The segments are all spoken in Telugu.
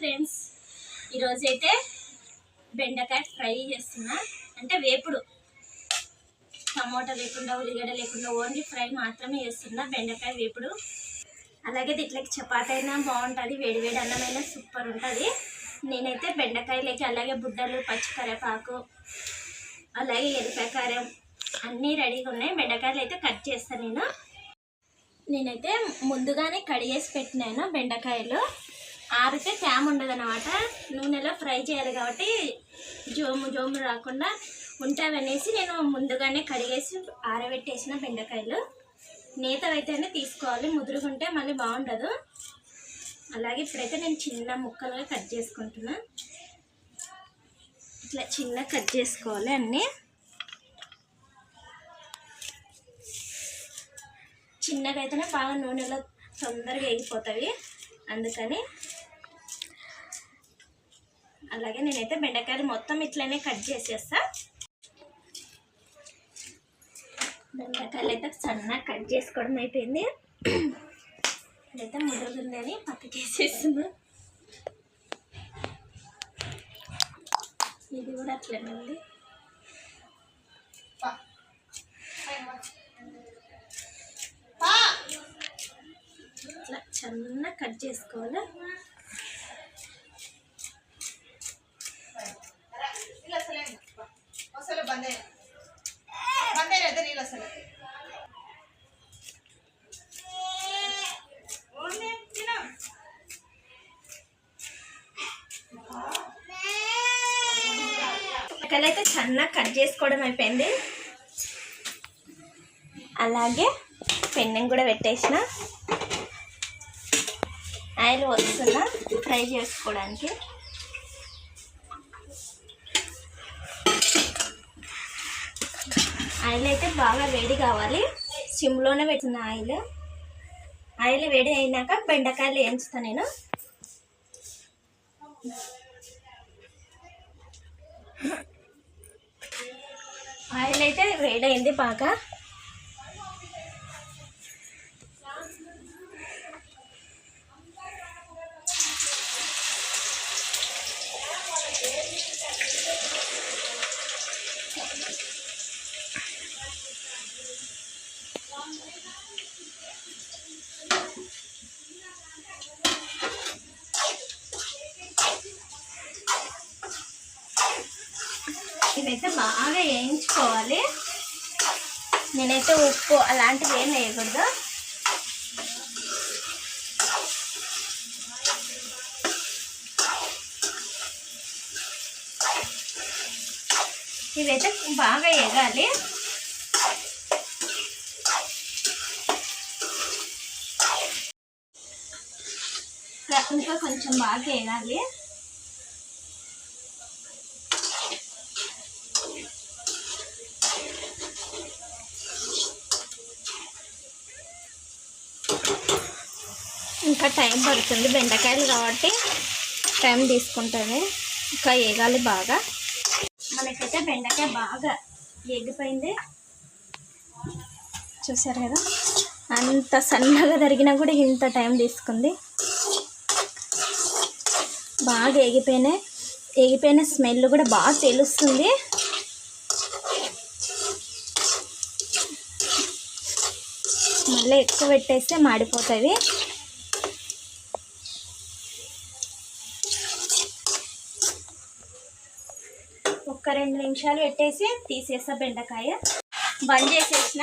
ఫ్రెండ్స్ ఈరోజైతే బెండకాయ ఫ్రై చేస్తున్నా. అంటే వేపుడు. టమోటా లేకుండా ఉల్లిగడ్డ లేకుండా ఓన్లీ ఫ్రై మాత్రమే చేస్తున్నా బెండకాయ వేపుడు. అలాగే దీంట్లోకి చపాతి అయినా బాగుంటుంది వేడి వేడి అన్నమైనా సూపర్ ఉంటుంది. నేనైతే బెండకాయలకి అలాగే బుడ్డలు పచ్చికరేపాకు అలాగే ఎరుపకారం అన్నీ రెడీగా ఉన్నాయి. బెండకాయలు అయితే కట్ చేస్తాను నేను. నేనైతే ముందుగానే కడిగేసి పెట్టినాను బెండకాయలు. ఆరితే తేమ ఉండదు అనమాట నూనెలో ఫ్రై చేయాలి కాబట్టి జోము జోము రాకుండా ఉంటావనేసి నేను ముందుగానే కడిగేసి ఆరబెట్టేసిన బెండకాయలు. నేతవైతేనే తీసుకోవాలి. ముదురుగుంటే మళ్ళీ బాగుండదు. అలాగే ఇప్పుడైతే నేను చిన్న ముక్కలుగా కట్ చేసుకుంటున్నా. ఇట్లా చిన్న కట్ చేసుకోవాలి అన్నీ. చిన్నగా అయితేనే బాగా నూనెలో తొందరగా ఎగిపోతాయి అందుకని అలాగే నేనైతే బెండకాయలు మొత్తం ఇట్లనే కట్ చేసేస్తా. బెండకాయలు అయితే సన్నగా కట్ చేసుకోవడం అయిపోయింది. ఇదైతే ముదురుతుందని పక్కకేసేస్తున్నా. ఇది కూడా అట్లనే ఉంది. ఇట్లా చిన్న కట్ చేసుకోవాలి నీళ్ళు వస్తలే వస్తలే బంద్ అయినా బంద్ అయినా అయితే నీళ్ళు వస్తలే బెండకాయలు అయితే సన్నగా కట్ చేసుకోవడం అయిపోయింది. అలాగే పెన్నెం కూడా పెట్టేసిన. ఆయిల్ వస్తున్నా ఫ్రై చేసుకోవడానికి. ఆయిల్ అయితే బాగా వేడి కావాలి. సిమ్లోనే పెట్టిన ఆయిల్. ఆయిల్ వేడి అయినాక బెండకాయలు వేయించుతా నేను. ఆయిల్ అయితే వేడైంది బాగా అయితే బాగా వేయించుకోవాలి. నేనైతే ఉప్పు అలాంటివి ఏం వేయకూడదు. ఇవైతే బాగా ఎగాలి ఇంకా కొంచెం బాగా ఎగాలి ఇంకా టైం పడుతుంది బెండకాయలు కాబట్టి టైం తీసుకుంటుంది ఇంకా వేగాలి బాగా. మనకైతే బెండకాయ బాగా ఎగిపోయింది చూసారు కదా? అంత సన్నగా తరిగినా కూడా ఇంత టైం తీసుకుంది. బాగా ఎగిపోయినాయి ఎగిపోయిన స్మెల్ కూడా బాగా తెలుస్తుంది. మళ్ళీ ఎక్కువ పెట్టేస్తే మాడిపోతుంది రెండు నిమిషాలు పెట్టేసి తీసేస్తా బెండకాయ. బంద్ చేసేసిన.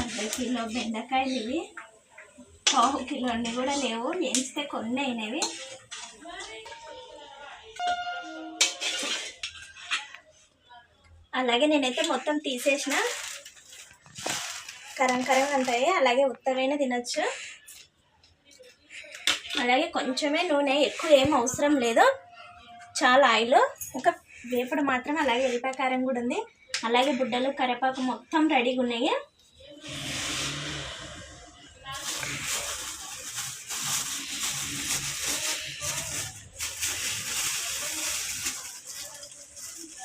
అర్ధ కిలో బెండకాయలు ఇవి పావు కిలో అన్నీ కూడా లేవు. చేస్తే కొన్ని అయినవి. అలాగే నేనైతే మొత్తం తీసేసిన. కరం కరం ఉంటాయి. అలాగే ఉత్తమైన తినచ్చు. అలాగే కొంచెమే నూనె. ఎక్కువ ఏం అవసరం లేదు. చాలా ఆయిల్. ఒక వేపుడు మాత్రం అలాగే ఎల్లిపాయ కారం కూడా ఉంది. అలాగే బుడ్డలు కరివేపాకు మొత్తం రెడీగా ఉన్నాయి.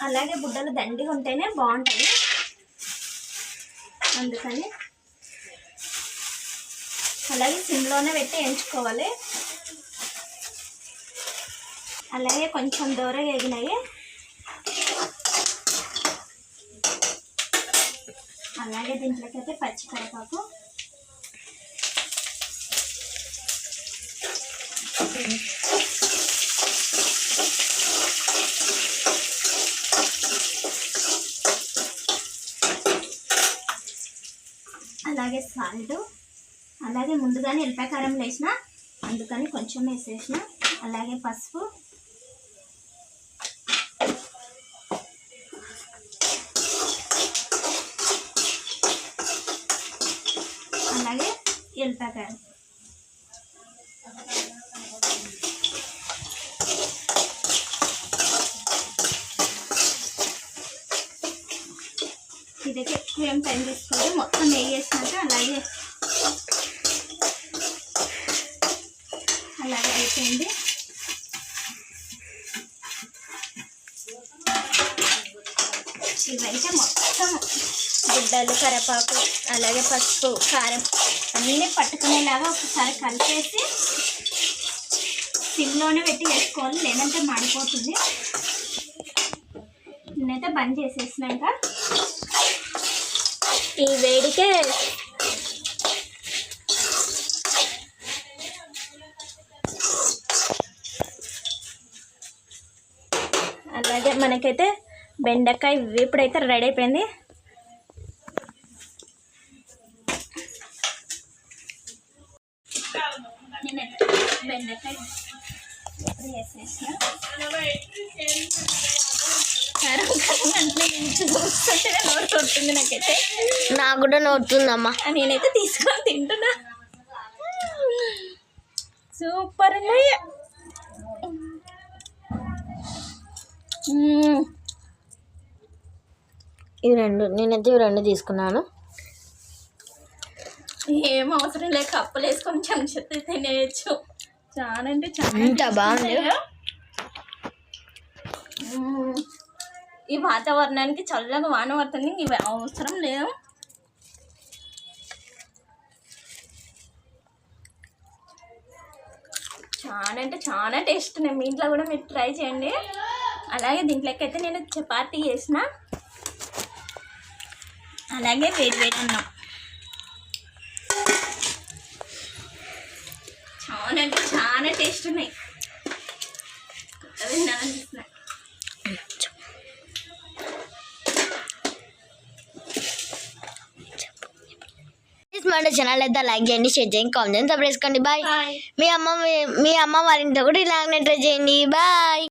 అలాగే బుడ్డలు దండిగా ఉంటేనే బాగుంటుంది. అందుకని అలాగే సిమ్లోనే పెట్టి ఎంచుకోవాలి. అలాగే కొంచెం దూరం ఎగినాయి అలాగే దీంట్లోకి అయితే పచ్చి కరివేపాకు. అలాగే సాల్ట్. అలాగే ముందుగానే ఎల్లిపాయ కారం వేసిన అందుకని కొంచెం వేసేసిన. అలాగే పసుపు. అలాగే ఎల్లిపాయ కారం ఇదైతే ఎక్కువ ఏం టైం తీసుకోవాలి మొత్తం నెయ్యి వేసినాక కరివేపాకు అలాగే పసుపు కారం అన్నీ పట్టుకునేలాగా ఒకసారి కలిపేసి సిమ్లోనే పెట్టి వేసుకోవాలి లేదంటే మాడిపోతుంది. నేనైతే బంద్ చేసేసినాక ఈ వేడికే అలాగే మనకైతే బెండకాయ వేపుడైతే రెడీ అయిపోయింది. బెండకాయ నాకైతే నాకు కూడా నోడుతుందమ్మా ఆ నేనైతే తీసుకొని తింటున్నా. సూపర్ ఉన్నాయి మ్మ్. ఇవి రెండు నేనైతే ఇవి రెండు తీసుకున్నాను. ఏం అవసరం లేక కప్పులు వేసుకొని చెంచా తినేయచ్చు చాలా అంటే చాలా. బాగుంది. ఈ వాతావరణానికి చల్లగా వాన పడుతుంది. ఇవి అవసరం లేదు. చాలా అంటే చాలా టేస్ట్ ఉన్నాయి మీ ఇంట్లో కూడా మీరు ట్రై చేయండి. అలాగే దీంట్లోకి అయితే నేను చపాతీ చేసిన. అలాగే వేడి వేడి ఉన్నాం చాలా అంటే చాలా టేస్ట్ ఉన్నాయి తినాలనిపిస్తున్నాయి ప్లీజ్ మన ఛానల్ అయితే లైక్ చేయండి షేర్ చేయండి కామెంట్ చేయండి సబ్స్క్రైబ్ చేసుకోండి. బాయ్ మీ అమ్మ మీ- అమ్మ వాళ్ళ ఇంట్లో కూడా ఇలాగనే ట్రై చేయండి. బాయ్